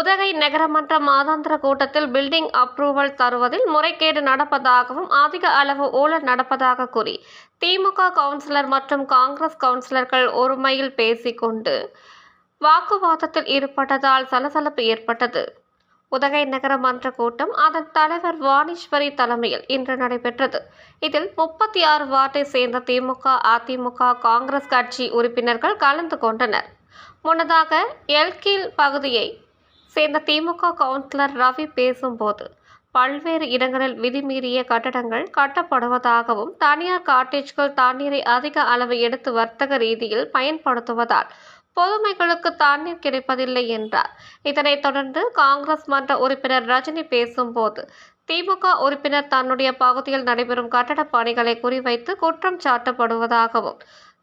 உதகை நகரமன்ற மாதாந்திர கூட்டத்தில் பில்டிங் அப்ரூவல் தருவதில் முறைகேடு நடப்பதாகவும் அதிக அளவு ஊழல் நடப்பதாக கூறி திமுக கவுன்சிலர் மற்றும் காங்கிரஸ் கவுன்சிலர்கள் ஒருமையில் பேசிக்கொண்டு வாக்குவாதத்தில் ஈடுபட்டதால் சலசலப்பு ஏற்பட்டது. உதகை நகர மன்ற கூட்டம் அதன் தலைவர் வாணீஸ்வரி தலைமையில் இன்று நடைபெற்றது. இதில் முப்பத்தி ஆறு வார்டை சேர்ந்த திமுக அதிமுக காங்கிரஸ் கட்சி உறுப்பினர்கள் கலந்து கொண்டனர். முன்னதாக எல்கீல் பகுதியை சேர்ந்த திமுக கவுன்சிலர் ரவி பேசும்போது பல்வேறு இடங்களில் விதிமீறிய கட்டடங்கள் கட்டப்படுவதாகவும் தனியார் காட்டேஜ்கள் தண்ணீரை அதிக அளவு எடுத்து வர்த்தக ரீதியில் பயன்படுத்துவதால் பொதுமைகளுக்கு தண்ணீர் கிடைப்பதில்லை என்றார். இதனைத் தொடர்ந்து காங்கிரஸ் மன்ற உறுப்பினர் ரஜினி பேசும்போது திமுக உறுப்பினர் தன்னுடைய பகுதியில் நடைபெறும் கட்டடப் பணிகளை குறிவைத்து குற்றம் சாட்டப்படுவதாகவும்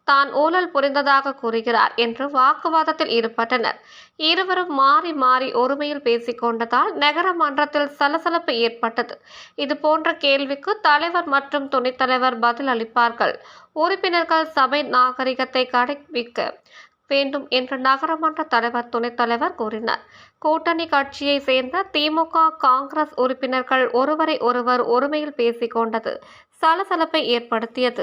தான் ஊழல் புரிந்ததாக கூறுகிறார் என்று வாக்குவாதத்தில் ஈடுபட்டனர். இருவரும் மாறி மாறி ஒருமையில் பேசிக்கொண்டதால் நகர மன்றத்தில் சலசலப்பு ஏற்பட்டது. இது போன்ற கேள்விக்கு தலைவர் மற்றும் துணைத் தலைவர் பதில் அளிப்பார்கள். உறுப்பினர்கள் சபை நாகரிகத்தை கடைபிடிக்க வேண்டும் என்று நகரமன்ற தலைவர் துணைத் தலைவர் கூறினார். கூட்டணி கட்சியை சேர்ந்த திமுக காங்கிரஸ் உறுப்பினர்கள் ஒருவரை ஒருவர் ஒருமையில் பேசிக்கொண்டது சலசலப்பை ஏற்படுத்தியது.